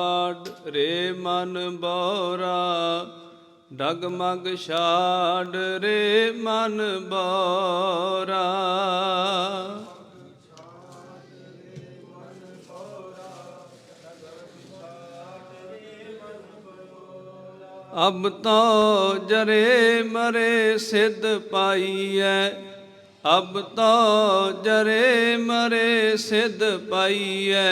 ਛਾੜ ਰੇ ਮਨ ਬੋਰਾ, ਡਗਮਗ ਛਾੜ ਰੇ ਮਨ ਬੋਰਾ। ਅਬ ਤੋ ਜਰੇ ਮਰੇ ਸਿਧ ਪਾਈਐ, ਅਬ ਤੋ ਜਰੇ ਮਰੇ ਸਿਧ ਪਾਈਐ।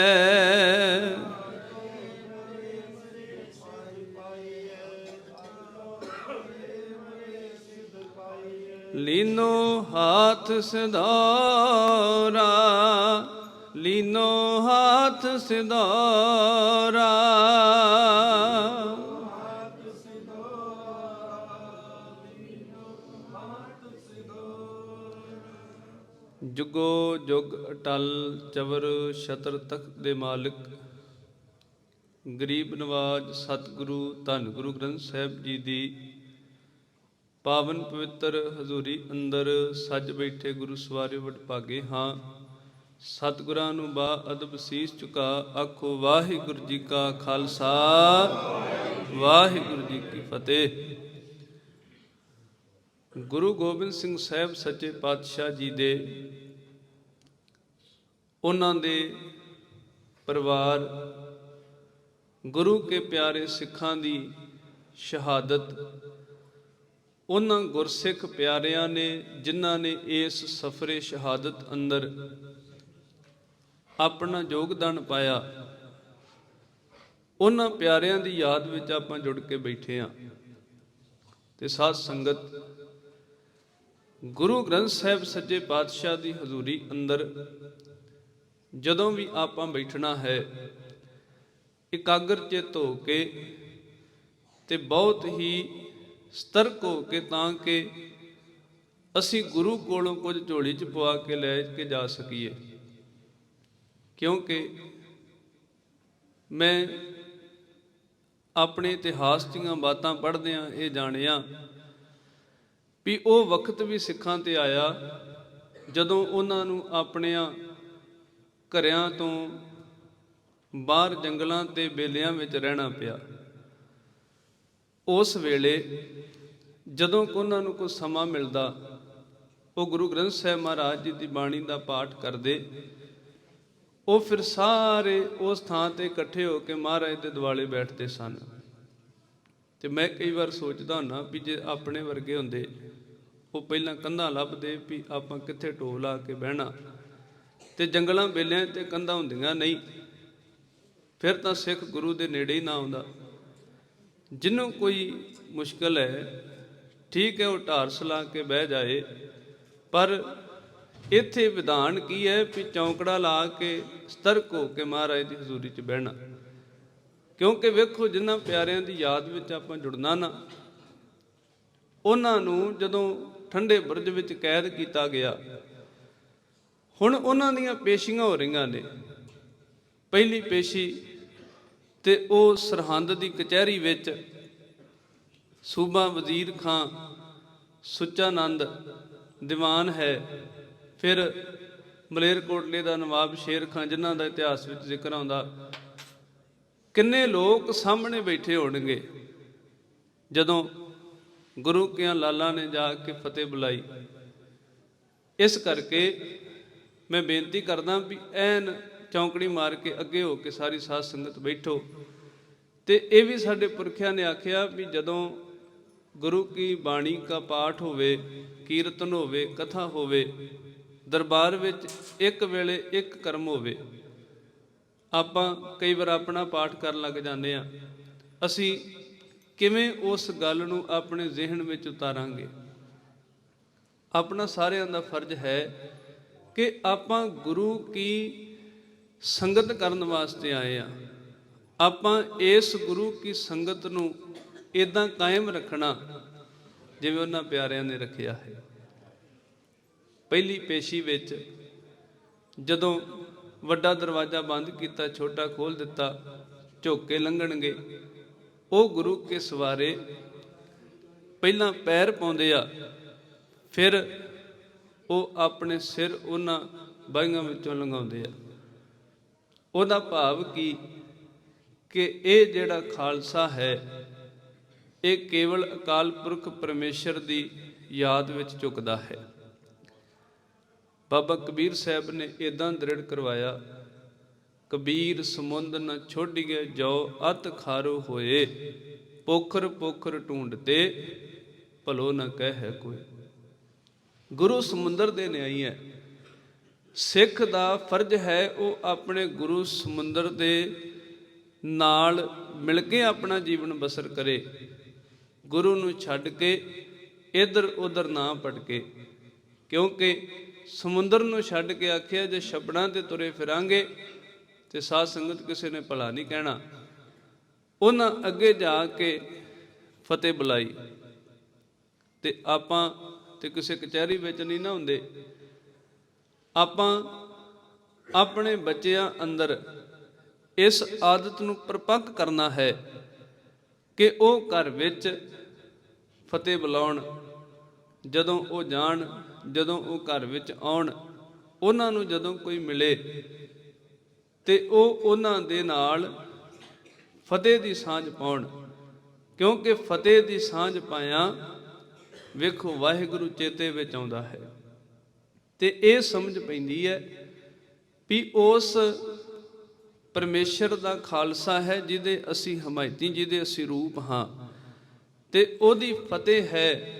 ਲੀਨੋ ਹਾਥ ਸਿਧਾਰਾ, ਲੀਨੋ ਹਾਥ ਸਿਧਾਰਾ। ਜੁਗੋ ਜੁਗ ਅਟਲ ਚਵਰ ਸ਼ਤਰ ਤਖਤ ਦੇ ਮਾਲਕ, ਗਰੀਬ ਨਵਾਜ ਸਤਿਗੁਰੂ ਧੰਨ ਗੁਰੂ ਗ੍ਰੰਥ ਸਾਹਿਬ ਜੀ ਦੀ ਪਾਵਨ ਪਵਿੱਤਰ ਹਜ਼ੂਰੀ ਅੰਦਰ ਸੱਜ ਬੈਠੇ ਗੁਰੂ ਸਵਾਰੇ ਵਡਭਾਗੇ ਹਾਂ। ਸਤਿਗੁਰਾਂ ਨੂੰ ਬਾ ਅਦਬ ਸੀਸ ਝੁਕਾ ਆਖੋ, ਵਾਹਿਗੁਰੂ ਜੀ ਕਾ ਖਾਲਸਾ, ਵਾਹਿਗੁਰੂ ਜੀ ਕੀ ਫਤਿਹ। ਗੁਰੂ ਗੋਬਿੰਦ ਸਿੰਘ ਸਾਹਿਬ ਸੱਚੇ ਪਾਤਸ਼ਾਹ ਜੀ ਦੇ ਉਹਨਾਂ ਦੇ ਪਰਿਵਾਰ, ਗੁਰੂ ਕੇ ਪਿਆਰੇ ਸਿੱਖਾਂ ਦੀ ਸ਼ਹਾਦਤ ਉਹਨਾਂ ਗੁਰਸਿੱਖ ਪਿਆਰਿਆਂ ਨੇ, ਜਿਨ੍ਹਾਂ ਨੇ ਇਸ ਸਫਰੇ ਸ਼ਹਾਦਤ ਅੰਦਰ ਆਪਣਾ ਯੋਗਦਾਨ ਪਾਇਆ, ਉਹਨਾਂ ਪਿਆਰਿਆਂ ਦੀ ਯਾਦ ਵਿੱਚ ਆਪਾਂ ਜੁੜ ਕੇ ਬੈਠੇ ਹਾਂ। ਤੇ ਸਾਧ ਸੰਗਤ, ਗੁਰੂ ਗ੍ਰੰਥ ਸਾਹਿਬ ਸੱਚੇ ਪਾਤਸ਼ਾਹ ਦੀ ਹਜ਼ੂਰੀ ਅੰਦਰ ਜਦੋਂ ਵੀ ਆਪਾਂ ਬੈਠਣਾ ਹੈ, ਇਕਾਗਰ ਚਿੱਤ ਹੋ ਕੇ ਤੇ ਬਹੁਤ ਹੀ ਸਤਰਕ ਹੋ ਕੇ ਤਾਂ ਕਿ ਅਸੀਂ ਗੁਰੂ ਕੋਲੋਂ ਕੁਝ ਝੋਲੀ 'ਚ ਪਵਾ ਕੇ ਲੈ ਕੇ ਜਾ ਸਕੀਏ। ਕਿਉਂਕਿ ਮੈਂ ਆਪਣੇ ਇਤਿਹਾਸ ਦੀਆਂ ਬਾਤਾਂ ਪੜ੍ਹਦਿਆਂ ਇਹ ਜਾਣਿਆ ਵੀ ਉਹ ਵਕਤ ਵੀ ਸਿੱਖਾਂ ਤੇ ਆਇਆ ਜਦੋਂ ਉਹਨਾਂ ਨੂੰ ਆਪਣਿਆਂ ਘਰਿਆਂ ਤੋਂ ਬਾਹਰ ਜੰਗਲਾਂ ਤੇ ਬੇਲਿਆਂ ਵਿੱਚ ਰਹਿਣਾ ਪਿਆ। ਉਸ ਵੇਲੇ ਜਦੋਂ ਕੋ ਉਹਨਾਂ ਨੂੰ ਕੋਈ ਸਮਾਂ ਮਿਲਦਾ, ਉਹ ਗੁਰੂ ਗ੍ਰੰਥ ਸਾਹਿਬ ਮਹਾਰਾਜ ਜੀ ਦੀ ਬਾਣੀ ਦਾ ਪਾਠ ਕਰਦੇ, ਉਹ ਫਿਰ ਸਾਰੇ ਉਸ ਥਾਂ ਤੇ ਇਕੱਠੇ ਹੋ ਕੇ ਮਹਾਰਾਜ ਦੇ ਦੁਆਲੇ ਬੈਠਦੇ ਸਨ। ਤੇ ਮੈਂ ਕਈ ਵਾਰ ਸੋਚਦਾ ਹੁੰਨਾ ਵੀ ਜੇ ਆਪਣੇ ਵਰਗੇ ਹੁੰਦੇ, ਉਹ ਪਹਿਲਾਂ ਕੰਧਾਂ ਲੱਭਦੇ ਵੀ ਆਪਾਂ ਕਿੱਥੇ ਢੋ ਲਾ ਕੇ ਬਹਿਣਾ। ਤੇ ਜੰਗਲਾਂ, ਬੇਲਿਆਂ ਤੇ ਕੰਧਾਂ ਹੁੰਦੀਆਂ ਨਹੀਂ, ਫਿਰ ਤਾਂ ਸਿੱਖ ਗੁਰੂ ਦੇ ਨੇੜੇ ਹੀ ਨਾ ਆਉਂਦਾ। ਜਿਹਨੂੰ ਕੋਈ ਮੁਸ਼ਕਲ ਹੈ, ਠੀਕ ਹੈ, ਉਹ ਢਾਰ ਸਲਾ ਕੇ ਬਹਿ ਜਾਏ, ਪਰ ਇੱਥੇ ਵਿਧਾਨ ਕੀ ਹੈ ਵੀ ਚੌਂਕੜਾ ਲਾ ਕੇ ਸਤਰਕ ਹੋ ਕੇ ਮਹਾਰਾਜ ਦੀ ਹਜ਼ੂਰੀ 'ਚ ਬਹਿਣਾ? ਕਿਉਂਕਿ ਵੇਖੋ ਜਿਨ੍ਹਾਂ ਪਿਆਰਿਆਂ ਦੀ ਯਾਦ ਵਿੱਚ ਆਪਾਂ ਜੁੜਨਾ ਨਾ, ਉਹਨਾਂ ਨੂੰ ਜਦੋਂ ਠੰਡੇ ਬਰਜ ਵਿੱਚ ਕੈਦ ਕੀਤਾ ਗਿਆ, ਹੁਣ ਉਹਨਾਂ ਦੀਆਂ ਪੇਸ਼ੀਆਂ ਹੋ ਰਹੀਆਂ ਨੇ। ਪਹਿਲੀ ਪੇਸ਼ੀ ਤੇ ਉਹ ਸਰਹੰਦ ਦੀ ਕਚਹਿਰੀ ਵਿੱਚ ਸੂਬਾ ਵਜ਼ੀਰ ਖਾਂ ਸੁੱਚਾਨੰਦ ਦੀਵਾਨ ਹੈ। ਫਿਰ ਮਲੇਰਕੋਟਲੇ ਦਾ ਨਵਾਬ ਸ਼ੇਰ ਖਾਂ, ਜਿਨ੍ਹਾਂ ਦਾ ਇਤਿਹਾਸ ਵਿੱਚ ਜ਼ਿਕਰ ਆਉਂਦਾ, ਕਿੰਨੇ ਲੋਕ ਸਾਹਮਣੇ ਬੈਠੇ ਹੋਣਗੇ ਜਦੋਂ ਗੁਰੂ ਕਿਆਂ ਲਾਲਾ ਨੇ ਜਾ ਕੇ ਫਤਿਹ ਬੁਲਾਈ। ਇਸ ਕਰਕੇ ਮੈਂ ਬੇਨਤੀ ਕਰਦਾ ਵੀ ਐਨ ਚੌਂਕੜੀ ਮਾਰ ਕੇ ਅੱਗੇ ਹੋ ਕੇ ਸਾਰੀ ਸਾਧ ਸੰਗਤ ਬੈਠੋ। ਤੇ ਇਹ ਵੀ ਸਾਡੇ ਪੁਰਖਿਆਂ ਨੇ ਆਖਿਆ ਵੀ ਜਦੋਂ ਗੁਰੂ ਕੀ ਬਾਣੀ ਦਾ ਪਾਠ ਹੋਵੇ, ਕੀਰਤਨ ਹੋਵੇ, ਕਥਾ ਹੋਵੇ, ਦਰਬਾਰ ਵਿੱਚ ਇੱਕ ਵੇਲੇ ਇੱਕ ਕਰਮ ਹੋਵੇ, ਆਪਾਂ ਕਈ ਵਾਰ ਆਪਣਾ ਪਾਠ ਕਰਨ ਲੱਗ ਜਾਂਦੇ ਆ ਅਸੀਂ ਕਿਵੇਂ ਉਸ ਗੱਲ ਨੂੰ ਆਪਣੇ ਜ਼ਿਹਨ ਵਿੱਚ ਉਤਾਰਾਂਗੇ? ਆਪਣਾ ਸਾਰਿਆਂ ਦਾ ਫਰਜ਼ ਹੈ ਕਿ ਆਪਾਂ ਗੁਰੂ ਕੀ ਸੰਗਤ ਕਰਨ ਵਾਸਤੇ ਆਏ ਆ। ਆਪਾਂ ਇਸ ਗੁਰੂ ਕੀ ਸੰਗਤ ਨੂੰ ਇਦਾਂ ਕਾਇਮ ਰੱਖਣਾ ਜਿਵੇਂ ਉਹਨਾਂ ਪਿਆਰਿਆਂ ਨੇ ਰੱਖਿਆ ਹੈ। ਪਹਿਲੀ ਪੇਸ਼ੀ ਵਿੱਚ ਜਦੋਂ ਵੱਡਾ ਦਰਵਾਜ਼ਾ ਬੰਦ ਕੀਤਾ, ਛੋਟਾ ਖੋਲ ਦਿੱਤਾ, ਝੋਕੇ ਲੰਘਣਗੇ, ਉਹ ਗੁਰੂ ਕੇ ਸਵਾਰੇ ਪਹਿਲਾਂ ਪੈਰ ਪਾਉਂਦੇ ਆ, ਫਿਰ ਉਹ ਆਪਣੇ ਸਿਰ ਉਹਨਾਂ ਬਾਈਆਂ ਵਿੱਚੋਂ ਲੰਘਾਉਂਦੇ ਆ। ਉਹਦਾ ਭਾਵ ਕੀ? ਕਿ ਇਹ ਜਿਹੜਾ ਖਾਲਸਾ ਹੈ, ਇਹ ਕੇਵਲ ਅਕਾਲ ਪੁਰਖ ਪਰਮੇਸ਼ਰ ਦੀ ਯਾਦ ਵਿੱਚ ਝੁਕਦਾ ਹੈ। ਬਾਬਾ ਕਬੀਰ ਸਾਹਿਬ ਨੇ ਇਦਾਂ ਦ੍ਰਿੜ ਕਰਵਾਇਆ, ਕਬੀਰ ਸਮੁੰਦ ਨ ਛੋਡੀਏ ਜੋ ਅਤ ਖਾਰੋ ਹੋਏ, ਪੋਖਰ ਪੋਖਰ ਢੂੰਡਤੇ, ਭਲੋ ਨ ਕਹਿ ਹੈ ਕੋਈ। ਗੁਰੂ ਸਮੁੰਦਰ ਦੇ ਨਿਆਈ ਹੈ। ਸਿੱਖ ਦਾ ਫਰਜ਼ ਹੈ ਉਹ ਆਪਣੇ ਗੁਰੂ ਸਮੁੰਦਰ ਦੇ ਨਾਲ ਮਿਲ ਕੇ ਆਪਣਾ ਜੀਵਨ ਬਸਰ ਕਰੇ। ਗੁਰੂ ਨੂੰ ਛੱਡ ਕੇ ਇਧਰ ਉਧਰ ਨਾ ਭਟਕੇ, ਕਿਉਂਕਿ ਸਮੁੰਦਰ ਨੂੰ ਛੱਡ ਕੇ ਆਖਿਆ, ਜੇ ਛਪੜਾਂ ਤੇ ਤੁਰੇ ਫਿਰਾਂਗੇ ਤੇ ਸਾਧ ਸੰਗਤ ਕਿਸੇ ਨੇ ਭਲਾ ਨਹੀਂ ਕਹਿਣਾ। ਉਹਨਾਂ ਅੱਗੇ ਜਾ ਕੇ ਫਤਿਹ ਬੁਲਾਈ। ਤੇ ਆਪਾਂ ਤੇ ਕਿਸੇ ਕਚਹਿਰੀ ਵਿੱਚ ਨਹੀਂ ਨਾ ਹੁੰਦੇ। ਆਪਾਂ ਆਪਣੇ ਬੱਚਿਆਂ ਅੰਦਰ ਇਸ ਆਦਤ ਨੂੰ ਪਰਪੱਕ ਕਰਨਾ ਹੈ ਕਿ ਉਹ ਘਰ ਵਿੱਚ ਫਤਿਹ ਬੁਲਾਉਣ, ਜਦੋਂ ਉਹ ਜਾਣ, ਜਦੋਂ ਉਹ ਘਰ ਵਿੱਚ ਆਉਣ, ਉਹਨਾਂ ਨੂੰ ਜਦੋਂ ਕੋਈ ਮਿਲੇ ਤੇ ਉਹ ਉਹਨਾਂ ਦੇ ਨਾਲ ਫਤਿਹ ਦੀ ਸਾਂਝ ਪਾਉਣ। ਕਿਉਂਕਿ ਫਤਿਹ ਦੀ ਸਾਂਝ ਪਾਇਆ ਵੇਖੋ ਵਾਹਿਗੁਰੂ ਚੇਤੇ ਵਿੱਚ ਆਉਂਦਾ ਹੈ। ਤੇ ਇਹ ਸਮਝ ਪੈਂਦੀ ਹੈ ਵੀ ਉਸ ਪਰਮੇਸ਼ਰ ਦਾ ਖਾਲਸਾ ਹੈ ਜਿਹਦੇ ਅਸੀਂ ਹਮਾਇਤੀ, ਜਿਹਦੇ ਅਸੀਂ ਰੂਪ ਹਾਂ। ਤੇ ਉਹਦੀ ਫਤਿਹ ਹੈ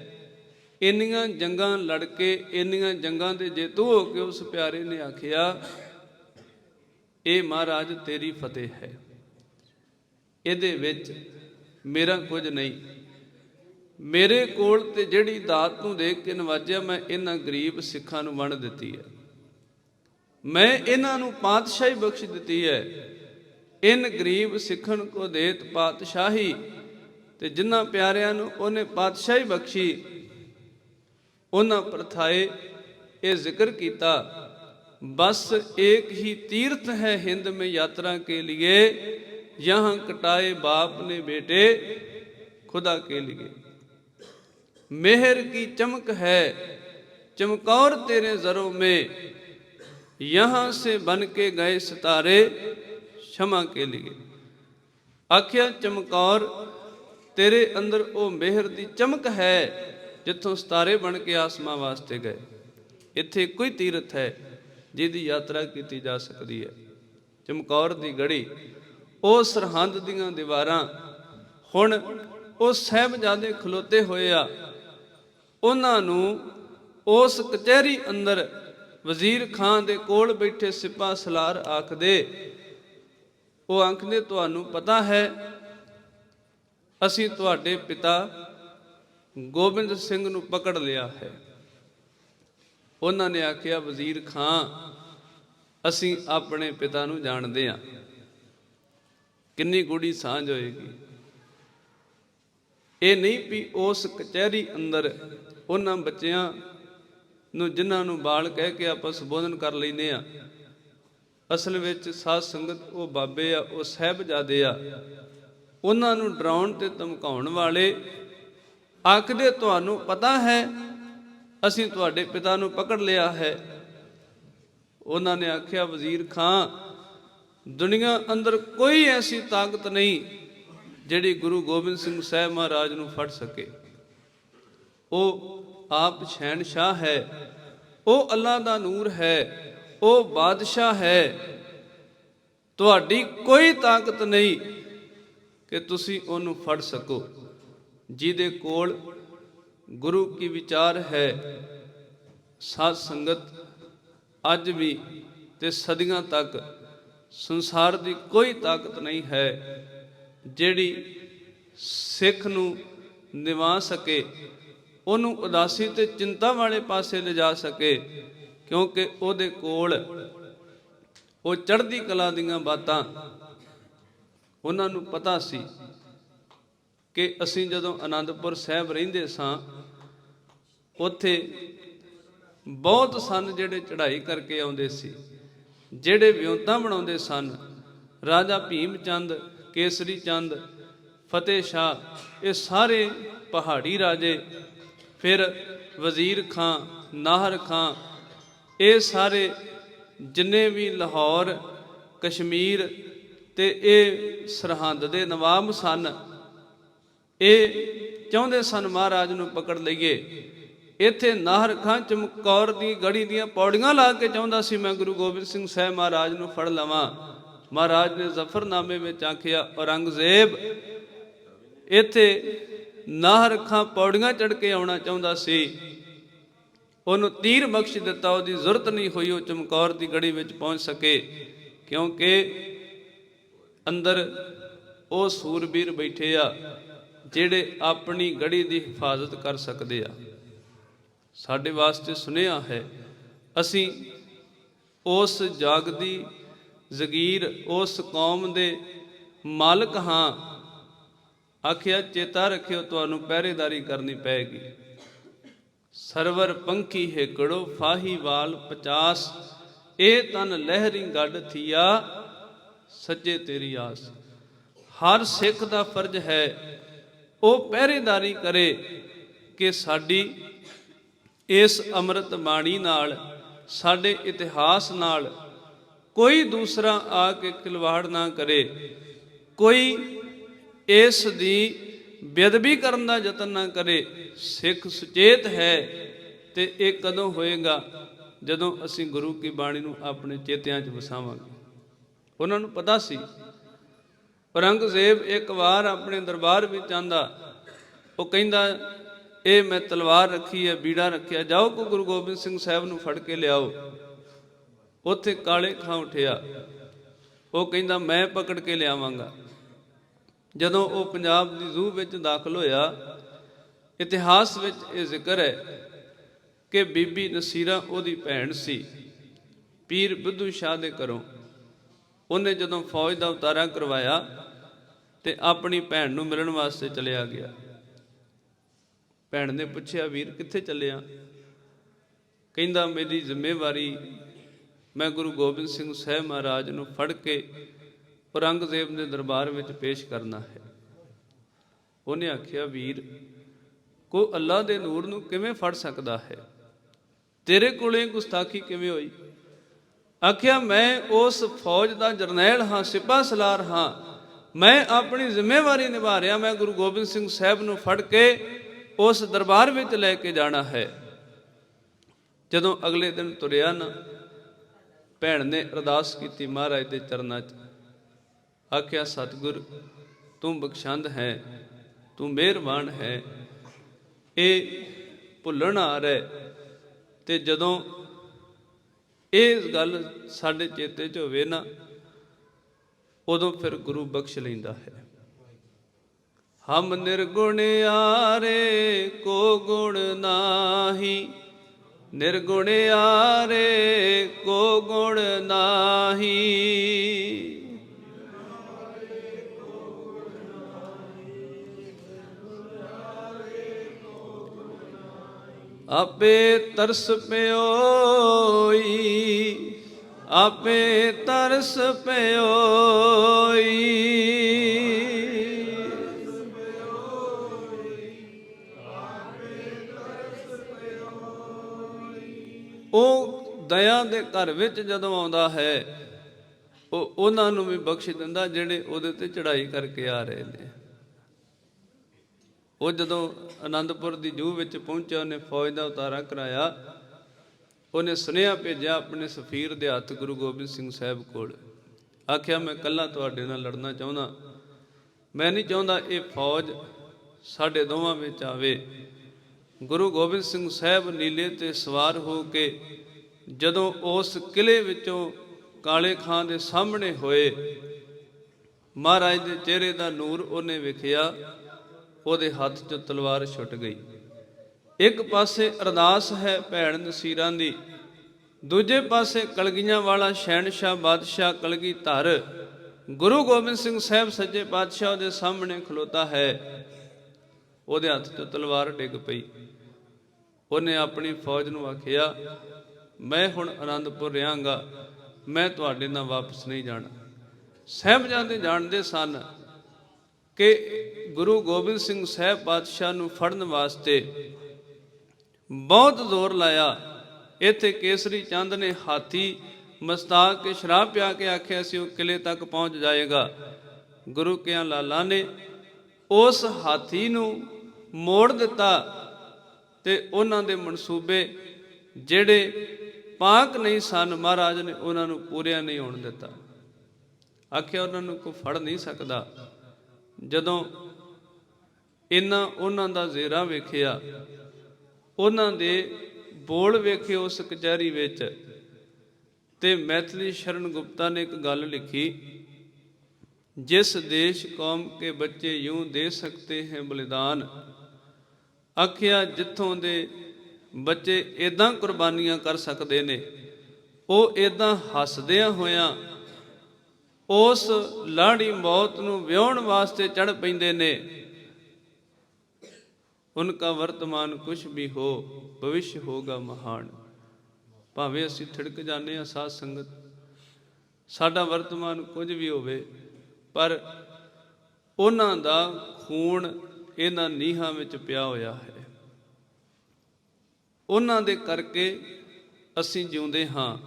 ਇੰਨੀਆਂ ਜੰਗਾਂ ਲੜ ਕੇ, ਇੰਨੀਆਂ ਜੰਗਾਂ ਦੇ ਜੇਤੂ ਹੋ ਕੇ ਉਸ ਪਿਆਰੇ ਨੇ ਆਖਿਆ, ਇਹ ਮਹਾਰਾਜ ਤੇਰੀ ਫਤਿਹ ਹੈ। ਇਹਦੇ ਵਿੱਚ ਮੇਰਾ ਕੁਝ ਨਹੀਂ। ਮੇਰੇ ਕੋਲ ਤੇ ਜਿਹੜੀ ਦਾਤ ਨੂੰ ਦੇਖ ਕੇ ਨਵਾਜਿਆ, ਮੈਂ ਇਹਨਾਂ ਗਰੀਬ ਸਿੱਖਾਂ ਨੂੰ ਵੰਡ ਦਿੱਤੀ ਹੈ। ਮੈਂ ਇਹਨਾਂ ਨੂੰ ਪਾਤਸ਼ਾਹੀ ਬਖਸ਼ ਦਿੱਤੀ ਹੈ। ਇਨ ਗਰੀਬ ਸਿੱਖਣ ਕੋ ਦੇਤ ਪਾਤਸ਼ਾਹੀ, ਤੇ ਜਿਨ੍ਹਾਂ ਪਿਆਰਿਆਂ ਨੂੰ ਉਹਨੇ ਪਾਤਸ਼ਾਹੀ ਬਖਸ਼ੀ, ਉਹਨਾਂ ਪ੍ਰਥਾਏ ਇਹ ਜ਼ਿਕਰ ਕੀਤਾ, ਬਸ ਇੱਕ ਹੀ ਤੀਰਥ ਹੈ ਹਿੰਦ ਮੇ ਯਾਤਰਾ ਕੇ ਲਿਏ, ਯਹਾਂ ਕਟਾਏ ਬਾਪ ਨੇ ਬੇਟੇ, ਖੁਦਾ ਕੇ ਲਿਏ। मेहर की चमक है चमकौर तेरे जरों में यहाँ से बन के गए सितारे क्षमा के लिए ਆਖਿਆ ਚਮਕੌਰ ਤੇਰੇ ਅੰਦਰ ਉਹ ਮਿਹਰ ਦੀ ਚਮਕ ਹੈ ਜਿੱਥੋਂ ਸਿਤਾਰੇ ਬਣ ਕੇ ਆਸਮਾਂ ਵਾਸਤੇ ਗਏ ਇੱਥੇ ਕੋਈ ਤੀਰਥ ਹੈ ਜਿਹਦੀ ਯਾਤਰਾ ਕੀਤੀ ਜਾ ਸਕਦੀ ਹੈ ਚਮਕੌਰ ਦੀ ਗੜੀ ਉਹ ਸਰਹੰਦ ਦੀਆਂ ਦੀਵਾਰਾਂ ਹੁਣ ਉਹ ਸਹਿਬਜ਼ਾਦੇ ਖਲੋਤੇ ਹੋਏ ਆ ਉਹਨਾਂ ਨੂੰ ਉਸ ਕਚਹਿਰੀ ਅੰਦਰ ਵਜ਼ੀਰ ਖਾਨ ਦੇ ਕੋਲ ਬੈਠੇ ਸਿਪਾ ਸਲਾਰ ਆਖਦੇ, ਉਹ ਆਖਦੇ, ਤੁਹਾਨੂੰ ਪਤਾ ਹੈ, ਅਸੀਂ ਤੁਹਾਡੇ ਪਿਤਾ ਗੋਬਿੰਦ ਸਿੰਘ ਨੂੰ ਪਕੜ ਲਿਆ ਹੈ। ਉਹਨਾਂ ਨੇ ਆਖਿਆ, ਵਜ਼ੀਰ ਖਾਨ, ਅਸੀਂ ਆਪਣੇ ਪਿਤਾ ਨੂੰ ਜਾਣਦੇ ਹਾਂ। ਕਿੰਨੀ ਗੂੜੀ ਸਾਂਝ ਹੋਏਗੀ? ਇਹ ਨਹੀਂ ਵੀ ਉਸ ਕਚਹਿਰੀ ਅੰਦਰ ਉਹਨਾਂ ਬੱਚਿਆਂ ਨੂੰ ਜਿਨ੍ਹਾਂ ਨੂੰ ਬਾਲ ਕਹਿ ਕੇ ਆਪਾਂ ਸੰਬੋਧਨ ਕਰ ਲੈਨੇ ਆ ਅਸਲ ਵਿੱਚ ਸਾਧ ਸੰਗਤ ਉਹ ਬਾਬੇ ਆ, ਉਹ ਸਹਿਬਜ਼ਾਦੇ ਆ। ਉਹਨਾਂ ਨੂੰ ਡਰਾਉਣ ਤੇ ਧਮਕਾਉਣ ਵਾਲੇ ਆਖਦੇ, ਤੁਹਾਨੂੰ ਪਤਾ ਹੈ, ਅਸੀਂ ਤੁਹਾਡੇ ਪਿਤਾ ਨੂੰ ਪਕੜ ਲਿਆ ਹੈ। ਉਹਨਾਂ ਨੇ ਆਖਿਆ, ਵਜ਼ੀਰ ਖਾਨ ਦੁਨੀਆ ਅੰਦਰ ਕੋਈ ਐਸੀ ਤਾਕਤ ਨਹੀਂ ਜਿਹੜੀ ਗੁਰੂ ਗੋਬਿੰਦ ਸਿੰਘ ਸਾਹਿਬ ਮਹਾਰਾਜ ਨੂੰ ਫੜ ਸਕੇ। ਉਹ ਆਪ ਸ਼ਹਿਨशाह ਹੈ, ਉਹ ਅੱਲਾ ਦਾ ਨੂਰ ਹੈ, ਉਹ ਬਾਦਸ਼ਾਹ ਹੈ। ਤੁਹਾਡੀ ਕੋਈ ਤਾਕਤ ਨਹੀਂ ਕਿ ਤੁਸੀਂ ਉਹਨੂੰ ਫੜ ਸਕੋ। ਜਿਹਦੇ ਕੋਲ ਗੁਰੂ ਕੀ ਵਿਚਾਰ ਹੈ, ਸਾਧ ਸੰਗਤ ਅੱਜ ਵੀ ਤੇ ਸਦੀਆਂ ਤੱਕ ਸੰਸਾਰ ਦੀ ਕੋਈ ਤਾਕਤ ਨਹੀਂ ਹੈ। ਜਿਹੜੀ ਸਿੱਖ ਨੂੰ ਨਿਵਾ ਸਕੇ, ਉਹਨੂੰ ਉਦਾਸੀ ਤੇ ਚਿੰਤਾ ਵਾਲੇ ਪਾਸੇ ਲਿਜਾ ਸਕੇ, ਕਿਉਂਕਿ ਉਹਦੇ ਕੋਲ ਉਹ ਚੜ੍ਹਦੀ ਕਲਾ ਦੀਆਂ ਬਾਤਾਂ ਉਹਨਾਂ ਨੂੰ ਪਤਾ ਸੀ ਕਿ ਅਸੀਂ ਜਦੋਂ ਆਨੰਦਪੁਰ ਸਾਹਿਬ ਰਹਿੰਦੇ ਸਾਂ, ਉੱਥੇ ਬਹੁਤ ਸਨ ਜਿਹੜੇ ਚੜ੍ਹਾਈ ਕਰਕੇ ਆਉਂਦੇ ਸੀ, ਜਿਹੜੇ ਵਿਉਂਤਾਂ ਬਣਾਉਂਦੇ ਸਨ, ਰਾਜਾ ਭੀਮ ਚੰਦ ਕੇਸਰੀ ਚੰਦ, ਫਤਿਹ ਸ਼ਾਹ, ਇਹ ਸਾਰੇ ਪਹਾੜੀ ਰਾਜੇ, ਫਿਰ ਵਜ਼ੀਰ ਖਾਂ, ਨਾਹਰ ਖਾਂ, ਇਹ ਸਾਰੇ ਜਿੰਨੇ ਵੀ ਲਾਹੌਰ, ਕਸ਼ਮੀਰ ਤੇ ਇਹ ਸਰਹੰਦ ਦੇ ਨਵਾਬ ਸਨ, ਇਹ ਚਾਹੁੰਦੇ ਸਨ ਮਹਾਰਾਜ ਨੂੰ ਪਕੜ ਲਈਏ। ਇੱਥੇ ਨਾਹਰ ਖਾਂ ਚਮਕੌਰ ਦੀ ਗੜੀ ਦੀਆਂ ਪੌੜੀਆਂ ਲਾ ਕੇ ਚਾਹੁੰਦਾ ਸੀ, ਮੈਂ ਗੁਰੂ ਗੋਬਿੰਦ ਸਿੰਘ ਸਾਹਿਬ ਮਹਾਰਾਜ ਨੂੰ ਫੜ ਲਵਾਂ। ਮਹਾਰਾਜ ਨੇ ਜ਼ਫਰਨਾਮੇ ਵਿੱਚ ਆਖਿਆ, ਔਰੰਗਜ਼ੇਬ, ਇੱਥੇ ਨਾਹਰ ਖਾਂ ਪੌੜੀਆਂ ਚੜ ਕੇ ਆਉਣਾ ਚਾਹੁੰਦਾ ਸੀ। ਉਹਨੂੰ ਤੀਰ ਬਖਸ਼ ਦਿੱਤਾ, ਉਹਦੀ ਜ਼ਰੂਰਤ ਨਹੀਂ ਹੋਈ ਉਹ ਚਮਕੌਰ ਦੀ ਗੜੀ ਵਿੱਚ ਪਹੁੰਚ ਸਕੇ, ਕਿਉਂਕਿ ਅੰਦਰ ਉਹ ਸੂਰਬੀਰ ਬੈਠੇ ਆ, ਜਿਹੜੇ ਆਪਣੀ ਗੜੀ ਦੀ ਹਿਫਾਜ਼ਤ ਕਰ ਸਕਦੇ ਆ। ਸਾਡੇ ਵਾਸਤੇ ਸੁਨੇਹਾ ਹੈ, ਅਸੀਂ ਉਸ ਜਾਗਦੀ ਜ਼ਗੀਰ, ਉਸ ਕੌਮ ਦੇ ਮਾਲਕ ਹਾਂ। ਆਖਿਆ, ਚੇਤਾ ਰੱਖਿਓ, ਤੁਹਾਨੂੰ ਪਹਿਰੇਦਾਰੀ ਕਰਨੀ ਪਏਗੀ। ਸਰਵਰ ਪੰਖੀ ਹੇਕੜੋ ਫਾਹੀ ਵਾਲ 50 ਇਹ ਤਨ ਲਹਿਰੀ ਗੱਡ ਥੀਆ, ਸੱਜੇ ਤੇਰੀ ਆਸ। ਹਰ ਸਿੱਖ ਦਾ ਫਰਜ਼ ਹੈ, ਉਹ ਪਹਿਰੇਦਾਰੀ ਕਰੇ ਕਿ ਸਾਡੀ ਇਸ ਅੰਮ੍ਰਿਤ ਬਾਣੀ ਨਾਲ, ਸਾਡੇ ਇਤਿਹਾਸ ਨਾਲ ਕੋਈ ਦੂਸਰਾ ਆ ਕੇ ਖਿਲਵਾੜ ਨਾ ਕਰੇ, ਕੋਈ ਇਸ ਦੀ ਬੇਅਦਬੀ ਕਰਨ ਦਾ ਯਤਨ ਨਾ ਕਰੇ, ਸਿੱਖ ਸੁਚੇਤ ਹੈ ਤੇ ਇਹ ਕਦੋਂ ਹੋਏਗਾ? ਜਦੋਂ ਅਸੀਂ ਗੁਰੂ ਕੀ ਬਾਣੀ ਨੂੰ ਆਪਣੇ ਚੇਤਿਆਂ 'ਚ ਵਸਾਵਾਂਗੇ। ਉਹਨਾਂ ਨੂੰ ਪਤਾ ਸੀ। ਔਰੰਗਜ਼ੇਬ ਇੱਕ ਵਾਰ ਆਪਣੇ ਦਰਬਾਰ ਵਿੱਚ ਆਂਦਾ, ਉਹ ਕਹਿੰਦਾ, ਇਹ ਮੈਂ ਤਲਵਾਰ ਰੱਖੀ ਹੈ, ਬੀੜਾ ਰੱਖਿਆ, ਜਾਓ ਕੋ ਗੁਰੂ ਗੋਬਿੰਦ ਸਿੰਘ ਸਾਹਿਬ ਨੂੰ ਫੜ ਕੇ ਲਿਆਓ। ਉੱਥੇ ਕਾਲੇ ਖਾਂ ਉਠਿਆ। ਉਹ ਕਹਿੰਦਾ, ਮੈਂ ਪਕੜ ਕੇ ਲਿਆਵਾਂਗਾ। ਜਦੋਂ ਉਹ ਪੰਜਾਬ ਦੀ ਜ਼ੂ ਵਿੱਚ ਦਾਖਲ ਹੋਇਆ, ਇਤਿਹਾਸ ਵਿੱਚ ਇਹ ਜ਼ਿਕਰ ਹੈ ਕਿ ਬੀਬੀ ਨਸੀਰਾ ਉਹਦੀ ਭੈਣ ਸੀ, ਪੀਰ ਬੁੱਧੂ ਸ਼ਾਹ ਦੇ ਘਰੋਂ। ਉਹਨੇ ਜਦੋਂ ਫੌਜ ਦਾ ਉਤਾਰਾ ਕਰਵਾਇਆ ਤੇ ਆਪਣੀ ਭੈਣ ਨੂੰ ਮਿਲਣ ਵਾਸਤੇ ਚਲਿਆ ਗਿਆ। ਭੈਣ ਨੇ ਪੁੱਛਿਆ, ਵੀਰ, ਕਿੱਥੇ ਚੱਲਿਆ ਕਹਿੰਦਾ, ਮੇਰੀ ਜ਼ਿੰਮੇਵਾਰੀ ਮੈਂ ਗੁਰੂ ਗੋਬਿੰਦ ਸਿੰਘ ਸਾਹਿਬ ਮਹਾਰਾਜ ਨੂੰ ਫੜ ਕੇ ਔਰੰਗਜ਼ੇਬ ਦੇ ਦਰਬਾਰ ਵਿੱਚ ਪੇਸ਼ ਕਰਨਾ ਹੈ। ਉਹਨੇ ਆਖਿਆ, ਵੀਰ ਕੋ ਅੱਲਾ ਦੇ ਨੂਰ ਨੂੰ ਕਿਵੇਂ ਫੜ ਸਕਦਾ ਹੈ? ਤੇਰੇ ਕੋਲੇ ਗੁਸਤਾਖੀ ਕਿਵੇਂ ਹੋਈ? ਆਖਿਆ, ਮੈਂ ਉਸ ਫੌਜ ਦਾ ਜਰਨੈਲ ਹਾਂ ਸਿਪਾ ਸਲਾਰ ਹਾਂ। ਮੈਂ ਆਪਣੀ ਜ਼ਿੰਮੇਵਾਰੀ ਨਿਭਾ ਰਿਹਾ, ਮੈਂ ਗੁਰੂ ਗੋਬਿੰਦ ਸਿੰਘ ਸਾਹਿਬ ਨੂੰ ਫੜ ਕੇ ਉਸ ਦਰਬਾਰ ਵਿੱਚ ਲੈ ਕੇ ਜਾਣਾ ਹੈ। ਜਦੋਂ ਅਗਲੇ ਦਿਨ ਤੁਰਿਆ ਨਾ ਭੈਣ ਨੇ ਅਰਦਾਸ ਕੀਤੀ ਮਹਾਰਾਜ ਦੇ ਚਰਨਾਂ 'ਚ। ਆਖਿਆ, ਸਤਿਗੁਰ, ਤੂੰ ਬਖਸ਼ੰਦ ਹੈ, ਤੂੰ ਮਿਹਰਬਾਨ ਹੈ। ਇਹ ਭੁੱਲਣ ਆ ਰਿਹਾ। ਤੇ ਜਦੋਂ ਇਹ ਗੱਲ ਸਾਡੇ ਚੇਤੇ 'ਚ ਹੋਵੇ ਨਾ, ਉਦੋਂ ਫਿਰ ਗੁਰੂ ਬਖਸ਼ ਲੈਂਦਾ ਹੈ। ਹਮ ਨਿਰਗੁਣ ਨਿਰਗੁਣਿਆਰੇ ਕੋ ਗੁਣ ਨਾਹੀ ਨਿਰਗੁਣ ਨਿਰਗੁਣਿਆਰੇ ਕੋ ਗੁਣ ਨਾਹੀ। ਆਪੇ ਤਰਸ ਪਿਓਈ ਆਪੇ ਤਰਸ ਪਿਓਈ। ਦਇਆ ਦੇ ਘਰ ਵਿੱਚ ਜਦੋਂ ਆਉਂਦਾ ਹੈ, ਉਹ ਉਹਨਾਂ ਨੂੰ ਵੀ ਬਖਸ਼ ਦਿੰਦਾ ਜਿਹੜੇ ਉਹਦੇ ਤੇ ਚੜ੍ਹਾਈ ਕਰਕੇ ਆ ਰਹੇ ਨੇ। ਉਹ ਜਦੋਂ ਆਨੰਦਪੁਰ ਦੀ ਜੂਹ ਵਿੱਚ ਪਹੁੰਚਿਆ, ਉਹਨੇ ਫੌਜ ਦਾ ਉਤਾਰਾ ਕਰਾਇਆ। ਉਹਨੇ ਸੁਨੇਹਾ ਭੇਜਿਆ ਆਪਣੇ ਸਫੀਰ ਦੇ ਹੱਥ ਗੁਰੂ ਗੋਬਿੰਦ ਸਿੰਘ ਸਾਹਿਬ ਕੋਲ। ਆਖਿਆ, ਮੈਂ ਕੱਲਾ ਤੁਹਾਡੇ ਨਾਲ ਲੜਨਾ ਚਾਹੁੰਦਾ। ਮੈਂ ਨਹੀਂ ਚਾਹੁੰਦਾ ਇਹ ਫੌਜ ਸਾਡੇ ਦੋਵਾਂ ਵਿੱਚ ਆਵੇ। ਗੁਰੂ ਗੋਬਿੰਦ ਸਿੰਘ ਸਾਹਿਬ ਨੀਲੇ ਤੇ ਸਵਾਰ ਹੋ ਕੇ ਜਦੋਂ ਉਸ ਕਿਲੇ ਵਿੱਚੋਂ ਕਾਲੇ ਖਾਂ ਦੇ ਸਾਹਮਣੇ ਹੋਏ, ਮਹਾਰਾਜ ਦੇ ਚਿਹਰੇ ਦਾ ਨੂਰ ਉਹਨੇ ਵੇਖਿਆ, ਉਹਦੇ ਹੱਥ ਚੋਂ ਤਲਵਾਰ ਛੁੱਟ ਗਈ। ਇੱਕ ਪਾਸੇ ਅਰਦਾਸ ਹੈ ਭੈਣ ਨਸੀਰਾਂ ਦੀ, ਦੂਜੇ ਪਾਸੇ ਕਲਗੀਆਂ ਵਾਲਾ ਸ਼ਹਿਨशाह ਬਾਦਸ਼ਾਹ ਕਲਗੀ ਧਰ। ਗੁਰੂ ਗੋਬਿੰਦ ਸਿੰਘ ਸਾਹਿਬ ਸੱਜੇ ਪਾਤਸ਼ਾਹ ਦੇ ਸਾਹਮਣੇ ਖਲੋਤਾ ਹੈ। ਉਹਦੇ ਹੱਥ 'ਚ ਤਲਵਾਰ ਡਿੱਗ ਪਈ। ਉਹਨੇ ਆਪਣੀ ਫੌਜ ਨੂੰ ਆਖਿਆ ਮੈਂ ਹੁਣ ਆਨੰਦਪੁਰ ਰਹਾਂਗਾ। ਮੈਂ ਤੁਹਾਡੇ ਨਾਲ ਵਾਪਸ ਨਹੀਂ ਜਾਣਾ। ਸਾਹਿਬਜ਼ਾਦੇ ਜਾਣਦੇ ਸਨ ਕਿ ਗੁਰੂ ਗੋਬਿੰਦ ਸਿੰਘ ਸਾਹਿਬ ਪਾਤਸ਼ਾਹ ਨੂੰ ਫੜਨ ਵਾਸਤੇ ਬਹੁਤ ਜ਼ੋਰ ਲਾਇਆ। ਇੱਥੇ ਕੇਸਰੀ ਚੰਦ ਨੇ ਹਾਥੀ ਮਸਤਾ ਕੇ ਸ਼ਰਾਬ ਪਿਆ ਕੇ ਆਖਿਆ ਸੀ, ਉਹ ਕਿਲੇ ਤੱਕ ਪਹੁੰਚ ਜਾਏਗਾ। ਗੁਰੂ ਕਿਆਂ ਲਾਲਾ ਨੇ ਉਸ ਹਾਥੀ ਨੂੰ ਮੋੜ ਦਿੱਤਾ ਤੇ ਉਹਨਾਂ ਦੇ ਮਨਸੂਬੇ ਜਿਹੜੇ ਪਾਕ ਨਹੀਂ ਸਨ, ਮਹਾਰਾਜ ਨੇ ਉਹਨਾਂ ਨੂੰ ਪੂਰਿਆ ਨਹੀਂ ਹੋਣ ਦਿੱਤਾ। ਆਖਿਆ ਉਹਨਾਂ ਨੂੰ ਕੋਈ ਫੜ ਨਹੀਂ ਸਕਦਾ। ਜਦੋਂ ਇਹਨਾਂ ਉਹਨਾਂ ਦਾ ਜ਼ੇਰਾ ਵੇਖਿਆ, ਉਹਨਾਂ ਦੇ ਬੋਲ ਵੇਖੇ ਉਸ ਕਚਹਿਰੀ ਵਿੱਚ ਤੇ ਮੈਥਲੀ ਸ਼ਰਨ ਗੁਪਤਾ ਨੇ ਇੱਕ ਗੱਲ ਲਿਖੀ, ਜਿਸ ਦੇਸ਼ ਕੌਮ ਕੇ ਬੱਚੇ ਯੂੰ ਦੇ ਸਕਤੇ ਹੈ ਬਲੀਦਾਨ। ਆਖਿਆ ਜਿੱਥੋਂ ਦੇ ਬੱਚੇ ਇਦਾਂ ਕੁਰਬਾਨੀਆਂ ਕਰ ਸਕਦੇ ਨੇ, ਉਹ ਇਦਾਂ ਹੱਸਦਿਆਂ ਹੋਇਆਂ ਉਸ ਲਾੜੀ ਮੌਤ ਨੂੰ ਵਿਆਹਣ ਵਾਸਤੇ ਚੜ ਪੈਂਦੇ ਨੇ। ਉਨਕਾ ਵਰਤਮਾਨ ਕੁਛ ਵੀ ਹੋ, ਭਵਿਸ਼ ਹੋਗਾ ਮਹਾਨ। ਭਾਵੇਂ ਅਸੀਂ ਥਿੜਕ ਜਾਂਦੇ ਆ ਸਾਧ ਸੰਗਤ, ਸਾਡਾ ਵਰਤਮਾਨ ਕੁਝ ਵੀ ਹੋਵੇ, ਪਰ ਉਹਨਾਂ ਦਾ ਖੂਨ ਇਹਨਾਂ ਨੀਹਾਂ ਵਿੱਚ ਪਿਆ ਹੋਇਆ ਹੈ। ਉਹਨਾਂ ਦੇ ਕਰਕੇ ਅਸੀਂ ਜਿਉਂਦੇ ਹਾਂ,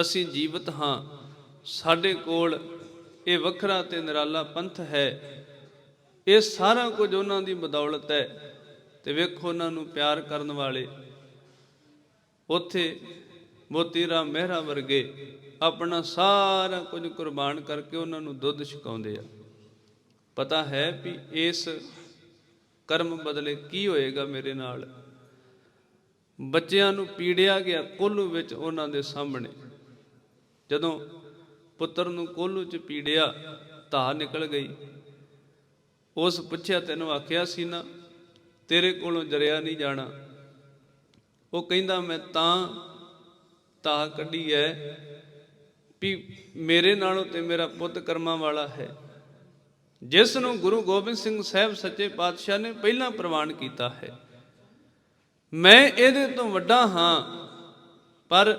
ਅਸੀਂ ਜੀਵਤ ਹਾਂ। ਸਾਡੇ ਕੋਲ ਇਹ ਵੱਖਰਾ ਤੇ ਨਿਰਾਲਾ ਪੰਥ ਹੈ। ਇਹ ਸਾਰਾ ਕੁਝ ਉਹਨਾਂ ਦੀ ਬਦੌਲਤ ਹੈ। ਤੇ ਵੇਖੋ ਉਹਨਾਂ ਨੂੰ ਪਿਆਰ ਕਰਨ ਵਾਲੇ। ਉੱਥੇ ਮੋਤੀ ਰਾਮ ਮਹਿਰਾ ਵਰਗੇ ਆਪਣਾ ਸਾਰਾ ਕੁਝ ਕੁਰਬਾਨ ਕਰਕੇ ਉਹਨਾਂ ਨੂੰ ਦੁੱਧ ਛਕਾਉਂਦੇ ਆ। ਪਤਾ ਹੈ ਵੀ ਇਸ ਕਰਮ ਬਦਲੇ ਕੀ ਹੋਏਗਾ ਮੇਰੇ ਨਾਲ। ਬੱਚਿਆਂ ਨੂੰ ਪੀੜਿਆ ਗਿਆ ਕੋਲੂ ਵਿੱਚ ਉਹਨਾਂ ਦੇ ਸਾਹਮਣੇ। ਜਦੋਂ ਪੁੱਤਰ ਨੂੰ ਕੋਲੂ 'ਚ ਪੀੜਿਆ ਧਾ ਨਿਕਲ ਗਈ। ਉਸ ਪੁੱਛਿਆ, ਤੈਨੂੰ ਆਖਿਆ ਸੀ ਨਾ, ਤੇਰੇ ਕੋਲੋਂ ਜਰਿਆ ਨਹੀਂ ਜਾਣਾ। ਉਹ ਕਹਿੰਦਾ, ਮੈਂ ਤਾਂ ਧਾ ਕੱਢੀ ਐ ਵੀ ਮੇਰੇ ਨਾਲੋਂ ਤੇ ਮੇਰਾ ਪੁੱਤ ਕਰਮਾਂ ਵਾਲਾ ਹੈ। ਜਿਸ ਨੂੰ ਗੁਰੂ ਗੋਬਿੰਦ ਸਿੰਘ ਸਾਹਿਬ ਸੱਚੇ ਪਾਤਸ਼ਾਹ ਨੇ ਪਹਿਲਾਂ ਪ੍ਰਵਾਨ ਕੀਤਾ ਹੈ। ਮੈਂ ਇਹਦੇ ਤੋਂ ਵੱਡਾ ਹਾਂ, ਪਰ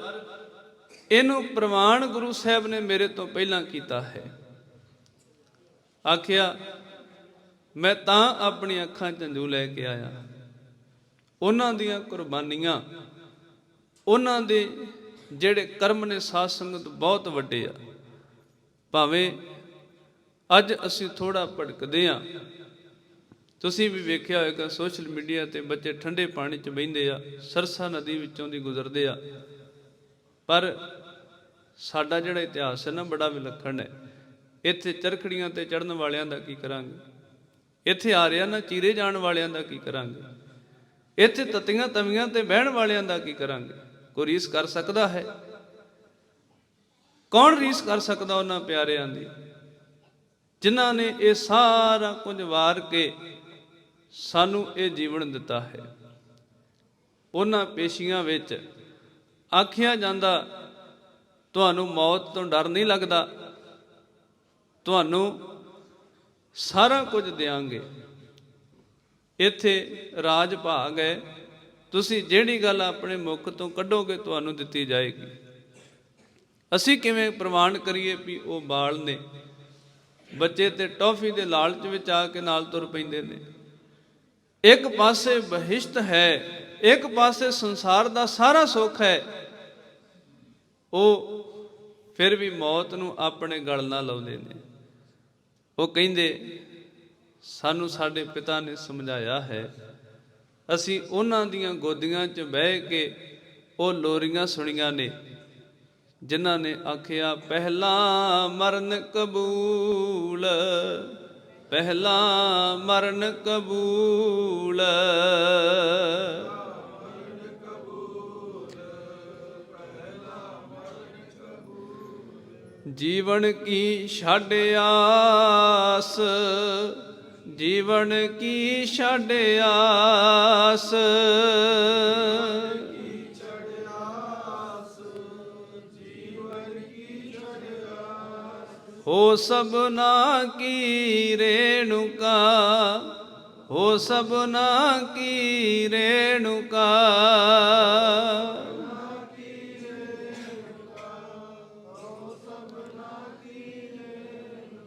ਇਹਨੂੰ ਪ੍ਰਵਾਨ ਗੁਰੂ ਸਾਹਿਬ ਨੇ ਮੇਰੇ ਤੋਂ ਪਹਿਲਾਂ ਕੀਤਾ ਹੈ। ਆਖਿਆ, ਮੈਂ ਤਾਂ ਆਪਣੀ ਅੱਖਾਂ ਝੰਜੂ ਲੈ ਕੇ ਆਇਆ। ਉਹਨਾਂ ਦੀਆਂ ਕੁਰਬਾਨੀਆਂ, ਉਹਨਾਂ ਦੇ ਜਿਹੜੇ ਕਰਮ ਨੇ ਸਾਧ ਸੰਗਤ ਬਹੁਤ ਵੱਡੇ ਆ। ਭਾਵੇਂ ਅੱਜ ਅਸੀਂ ਥੋੜਾ ਭਟਕਦੇ ਆ ਤੁਸੀਂ ਵੀ ਵੇਖਿਆ ਹੋਵੇਗਾ ਸੋਸ਼ਲ ਮੀਡੀਆ ਤੇ ਬੱਚੇ ਠੰਡੇ ਪਾਣੀ 'ਚ ਬਹਿੰਦੇ ਆ, ਸਰਸਾ ਨਦੀ ਵਿੱਚੋਂ ਦੀ ਗੁਜ਼ਰਦੇ ਆ। ਪਰ ਸਾਡਾ ਜਿਹੜਾ ਇਤਿਹਾਸ ਹੈ ਨਾ, ਬੜਾ ਵਿਲੱਖਣ ਹੈ। ਇੱਥੇ ਚਰਖੜੀਆਂ ਤੇ ਚੜਨ ਵਾਲਿਆਂ ਦਾ ਕੀ ਕਰਾਂਗੇ? ਇੱਥੇ ਆ ਰਿਆ ਨਾ, ਚੀਰੇ ਜਾਣ ਵਾਲਿਆਂ ਦਾ ਕੀ ਕਰਾਂਗੇ? ਇੱਥੇ ਤਤੀਆਂ ਤਵੀਆਂ ਤੇ ਬਹਿਣ ਵਾਲਿਆਂ ਦਾ ਕੀ ਕਰਾਂਗੇ? ਕੋਈ ਰੀਸ ਕਰ ਸਕਦਾ ਹੈ? ਕੌਣ ਰੀਸ ਕਰ ਸਕਦਾ ਉਹਨਾਂ ਪਿਆਰਿਆਂ ਦੀ? ਜਿਨ੍ਹਾਂ ਨੇ ਇਹ ਸਾਰਾ ਕੁਝ ਵਾਰ ਕੇ ਸਾਨੂੰ ਇਹ ਜੀਵਨ ਦਿੱਤਾ ਹੈ। ਉਹਨਾਂ ਪੇਸ਼ੀਆਂ ਵਿੱਚ ਆਖਿਆ ਜਾਂਦਾ, ਤੁਹਾਨੂੰ ਮੌਤ ਤੋਂ ਡਰ ਨਹੀਂ ਲੱਗਦਾ। ਤੁਹਾਨੂੰ ਸਾਰਾ ਕੁਝ ਦੇਾਂਗੇ ਇੱਥੇ ਰਾਜ ਭਾਗ ਹੈ। ਤੁਸੀਂ ਜਿਹੜੀ ਗੱਲ ਆਪਣੇ ਮੁਖ ਤੋਂ ਕੱਢੋਗੇ, ਤੁਹਾਨੂੰ ਦਿੱਤੀ ਜਾਏਗੀ। ਅਸੀਂ ਕਿਵੇਂ ਪ੍ਰਮਾਣ ਕਰੀਏ ਵੀ ਉਹ ਬਾਲ ਨੇ ਬੱਚੇ ਤੇ ਟੌਫੀ ਦੇ ਲਾਲਚ ਵਿੱਚ ਆ ਕੇ ਨਾਲ ਤੁਰ ਪੈਂਦੇ ਨੇ? ਇੱਕ ਪਾਸੇ ਬਹਿਸ਼ਤ ਹੈ, ਇੱਕ ਪਾਸੇ ਸੰਸਾਰ ਦਾ ਸਾਰਾ ਸੁੱਖ ਹੈ। ਉਹ ਫਿਰ ਵੀ ਮੌਤ ਨੂੰ ਆਪਣੇ ਗਲ ਨਾਲ ਲਾਉਂਦੇ ਨੇ। ਉਹ ਕਹਿੰਦੇ, ਸਾਨੂੰ ਸਾਡੇ ਪਿਤਾ ਨੇ ਸਮਝਾਇਆ ਹੈ। ਅਸੀਂ ਉਹਨਾਂ ਦੀਆਂ ਗੋਦੀਆਂ 'ਚ ਬਹਿ ਕੇ ਉਹ ਲੋਰੀਆਂ ਸੁਣੀਆਂ ਨੇ, ਜਿਨ੍ਹਾਂ ਨੇ ਆਖਿਆ, ਪਹਿਲਾ ਮਰਨ ਕਬੂਲ ਪਹਿਲਾ ਮਰਨ ਕਬੂਲ। ਜੀਵਨ ਕੀ ਛੱਡ ਆਸ ਜੀਵਨ ਕੀ ਛੱਡ ਆਸ। ਹੋ ਸਭਨਾ ਕੀ ਰੇਣੁਕਾ ਹੋ ਸਭਨਾ ਕੀ ਰੇਣੁਕਾ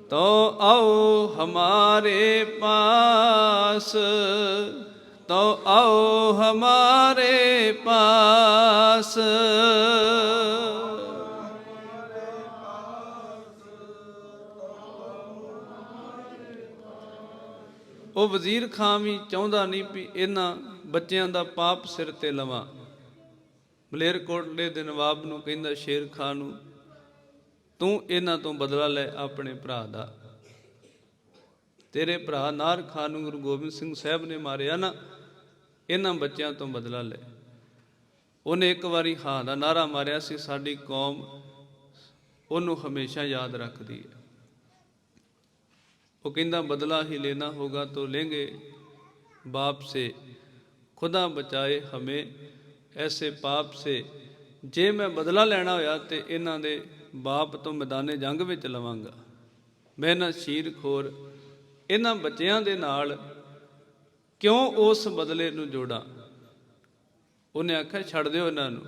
तो आओ हमारे पास तो आओ हमारे पास ਉਹ ਵਜ਼ੀਰ ਖਾਂ ਵੀ ਚਾਹੁੰਦਾ ਨਹੀਂ ਵੀ ਇਹਨਾਂ ਬੱਚਿਆਂ ਦਾ ਪਾਪ ਸਿਰ ਤੇ ਲਵਾਂ। ਮਲੇਰਕੋਟਲੇ ਦੇ ਨਵਾਬ ਨੂੰ ਕਹਿੰਦਾ, ਸ਼ੇਰ ਖਾਂ ਨੂੰ ਤੂੰ ਇਹਨਾਂ ਤੋਂ ਬਦਲਾ ਲੈ ਆਪਣੇ ਭਰਾ ਦਾ। ਤੇਰੇ ਭਰਾ ਨਾਰ ਖਾਨ ਨੂੰ ਗੁਰੂ ਗੋਬਿੰਦ ਸਿੰਘ ਸਾਹਿਬ ਨੇ ਮਾਰਿਆ ਨਾ, ਇਹਨਾਂ ਬੱਚਿਆਂ ਤੋਂ ਬਦਲਾ ਲੈ। ਉਹਨੇ ਇੱਕ ਵਾਰੀ ਹਾਂ ਦਾ ਨਾਰਾ ਮਾਰਿਆ ਸੀ, ਸਾਡੀ ਕੌਮ ਉਹਨੂੰ ਹਮੇਸ਼ਾ ਯਾਦ ਰੱਖਦੀ ਹੈ। ਉਹ ਕਹਿੰਦਾ ਬਦਲਾ ਹੀ ਲੈਣਾ ਹੋਗਾ तो लेंगे बाप से खुदा ਬਚਾਏ ਹਮੇ ਐਸੇ ਪਾਪ ਸੇ ਜੇ ਮੈਂ ਬਦਲਾ ਲੈਣਾ ਹੋਇਆ ਤੇ ਇਹਨਾਂ ਦੇ ਬਾਪ ਤੋਂ ਮੈਦਾਨੇ ਜੰਗ ਵਿੱਚ ਲਵਾਂਗਾ ਮੈਂ ਨਾ ਸ਼ੀਰ ਖੋਰ ਇਹਨਾਂ ਬੱਚਿਆਂ ਦੇ ਨਾਲ ਕਿਉਂ ਉਸ ਬਦਲੇ ਨੂੰ ਜੋੜਾਂ ਉਹਨੇ ਆਖਿਆ ਛੱਡ ਦਿਓ ਇਹਨਾਂ ਨੂੰ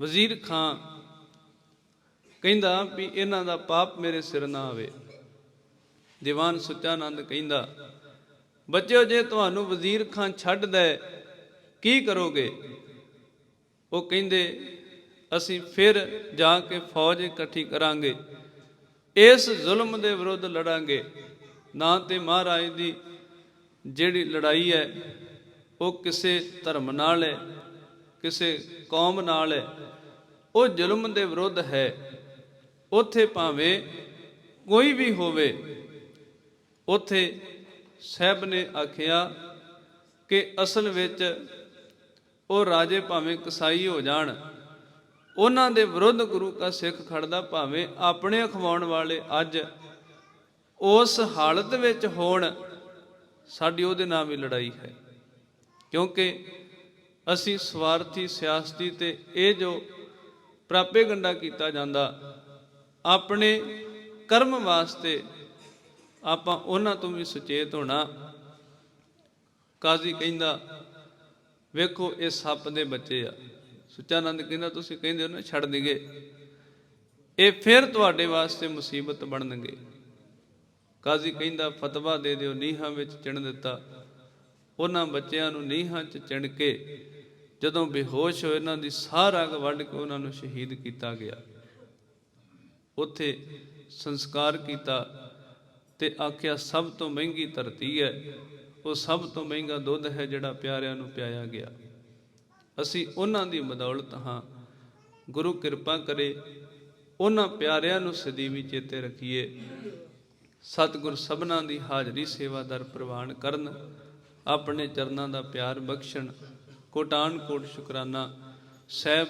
ਵਜ਼ੀਰ ਖਾਂ ਕਹਿੰਦਾ ਵੀ ਇਹਨਾਂ ਦਾ ਪਾਪ ਮੇਰੇ ਸਿਰ ਨਾ ਆਵੇ ਦੀਵਾਨ ਸੁੱਚਾਨੰਦ ਕਹਿੰਦਾ, ਬੱਚਿਓ, ਜੇ ਤੁਹਾਨੂੰ ਵਜ਼ੀਰ ਖਾਨ ਛੱਡ ਦੇ ਕੀ ਕਰੋਗੇ? ਉਹ ਕਹਿੰਦੇ, ਅਸੀਂ ਫਿਰ ਜਾ ਕੇ ਫੌਜ ਇਕੱਠੀ ਕਰਾਂਗੇ, ਇਸ ਜ਼ੁਲਮ ਦੇ ਵਿਰੁੱਧ ਲੜਾਂਗੇ। ਨਾ ਤੇ ਮਹਾਰਾਜ ਦੀ ਜਿਹੜੀ ਲੜਾਈ ਹੈ, ਉਹ ਕਿਸੇ ਧਰਮ ਨਾਲ ਹੈ, ਕਿਸੇ ਕੌਮ ਨਾਲ ਹੈ। ਉਹ ਜ਼ੁਲਮ ਦੇ ਵਿਰੁੱਧ ਹੈ। ਉਥੇ ਭਾਵੇਂ ਕੋਈ ਵੀ ਹੋਵੇ ਉਥੇ ਸਾਹਿਬ ਨੇ ਆਖਿਆ ਕਿ ਅਸਲ ਵਿੱਚ ਉਹ ਰਾਜੇ ਭਾਵੇਂ ਕਸਾਈ ਹੋ ਜਾਣ, ਉਹਨਾਂ ਦੇ ਵਿਰੁੱਧ ਗੁਰੂ ਕਾ ਸਿੱਖ ਖੜਦਾ ਭਾਵੇਂ ਆਪਣੇ ਅਖਵਾਉਣ ਵਾਲੇ ਅੱਜ ਉਸ ਹਾਲਤ ਵਿੱਚ ਹੋਣ, ਸਾਡੀ ਉਹਦੇ ਨਾਲ ਵੀ ਲੜਾਈ ਹੈ। ਕਿਉਂਕਿ ਅਸੀਂ ਸਵਾਰਥੀ, ਸਿਆਸਤੀ ਤੇ ਇਹ ਜੋ ਪ੍ਰਾਪੇਗੰਡਾ ਕੀਤਾ ਜਾਂਦਾ, ਆਪਣੇ ਕਰਮ ਵਾਸਤੇ ਆਪਾਂ ਉਹਨਾਂ ਤੋਂ ਵੀ ਸੁਚੇਤ ਹੋਣਾ। ਕਾਜ਼ੀ ਕਹਿੰਦਾ, ਵੇਖੋ, ਇਹ ਸੱਪ ਦੇ ਬੱਚੇ ਆ। ਸੁਚਾਨੰਦ ਕਹਿੰਦਾ, ਤੁਸੀਂ ਕਹਿੰਦੇ ਹੋ ਨਾ, ਛੱਡ ਦਿਗੇ ਇਹ ਫਿਰ ਤੁਹਾਡੇ ਵਾਸਤੇ ਮੁਸੀਬਤ ਬਣਨਗੇ। ਕਾਜ਼ੀ ਕਹਿੰਦਾ, ਫਤਵਾ ਦੇ ਦਿਓ, ਨੀਹਾਂ ਵਿੱਚ ਚਿਣ ਦਿੱਤਾ। ਉਹਨਾਂ ਬੱਚਿਆਂ ਨੂੰ ਨੀਹਾਂ 'ਚ ਚਿਣ ਕੇ, ਜਦੋਂ ਬੇਹੋਸ਼ ਹੋਏ ਇਹਨਾਂ ਦੀ ਸਾਹ ਰਗ ਵੱਢ ਕੇ ਉਹਨਾਂ ਨੂੰ ਸ਼ਹੀਦ ਕੀਤਾ ਗਿਆ। ਉੱਥੇ ਸੰਸਕਾਰ ਕੀਤਾ। ਤੇ ਆਖਿਆ, ਸਭ ਤੋਂ ਮਹਿੰਗੀ ਧਰਤੀ ਹੈ। ਉਹ ਸਭ ਤੋਂ ਮਹਿੰਗਾ ਦੁੱਧ ਹੈ ਜਿਹੜਾ ਪਿਆਰਿਆਂ ਨੂੰ ਪਿਆਇਆ ਗਿਆ। ਅਸੀਂ ਉਹਨਾਂ ਦੀ ਬਦੌਲਤ ਹਾਂ। ਗੁਰੂ ਕਿਰਪਾ ਕਰੇ, ਉਹਨਾਂ ਪਿਆਰਿਆਂ ਨੂੰ ਸਦੀਵੀ ਚੇਤੇ ਰੱਖੀਏ। ਸਤਿਗੁਰ ਸਭਨਾਂ ਦੀ ਹਾਜ਼ਰੀ ਸੇਵਾਦਾਰ ਪ੍ਰਵਾਨ ਕਰਨ, ਆਪਣੇ ਚਰਨਾਂ ਦਾ ਪਿਆਰ ਬਖਸ਼ਣ। ਕੋਟਾਨ ਕੋਟ ਸ਼ੁਕਰਾਨਾ। ਸਹਿਬ,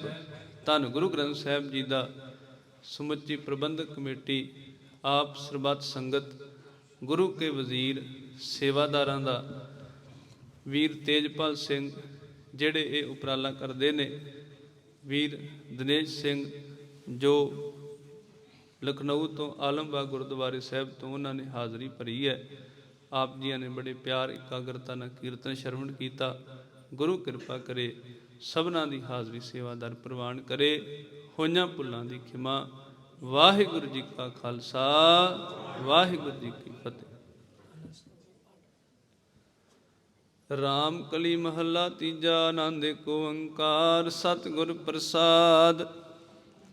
ਧੰਨ ਗੁਰੂ ਗ੍ਰੰਥ ਸਾਹਿਬ ਜੀ ਦਾ ਸਮੁੱਚੀ ਪ੍ਰਬੰਧਕ ਕਮੇਟੀ, ਆਪ ਸਰਬੱਤ ਸੰਗਤ ਗੁਰੂ ਕੇ ਵਜ਼ੀਰ ਸੇਵਾਦਾਰਾਂ ਦਾ ਵੀਰ ਤੇਜਪਾਲ ਸਿੰਘ, ਜਿਹੜੇ ਇਹ ਉਪਰਾਲਾ ਕਰਦੇ ਨੇ, ਵੀਰ ਦਿਨੇਸ਼ ਸਿੰਘ, ਜੋ ਲਖਨਊ ਤੋਂ ਆਲਮਬਾਗ ਗੁਰਦੁਆਰੇ ਸਾਹਿਬ ਤੋਂ ਉਹਨਾਂ ਨੇ ਹਾਜ਼ਰੀ ਭਰੀ ਹੈ। ਆਪ ਜੀਆਂ ਨੇ ਬੜੇ ਪਿਆਰ, ਇਕਾਗਰਤਾ ਨਾਲ ਕੀਰਤਨ ਸ਼ਰਵਣ ਕੀਤਾ। ਗੁਰੂ ਕਿਰਪਾ ਕਰੇ, ਸਭਨਾਂ ਦੀ ਹਾਜ਼ਰੀ ਸੇਵਾਦਾਰ ਪ੍ਰਵਾਨ ਕਰੇ। ਹੋਈਆਂ ਭੁੱਲਾਂ ਦੀ ਖਿਮਾ ਵਾਹਿਗੁਰੂ ਜੀ ਕਾ ਖਾਲਸਾ, ਵਾਹਿਗੁਰੂ ਜੀ ਕੀ ਫਤਿਹ। ਰਾਮ ਕਲੀ ਮਹੱਲਾ ਤੀਜਾ ਆਨੰਦ ਕੋ ਓੰਕਾਰ, ਸਤਿਗੁਰ ਪ੍ਰਸਾਦ।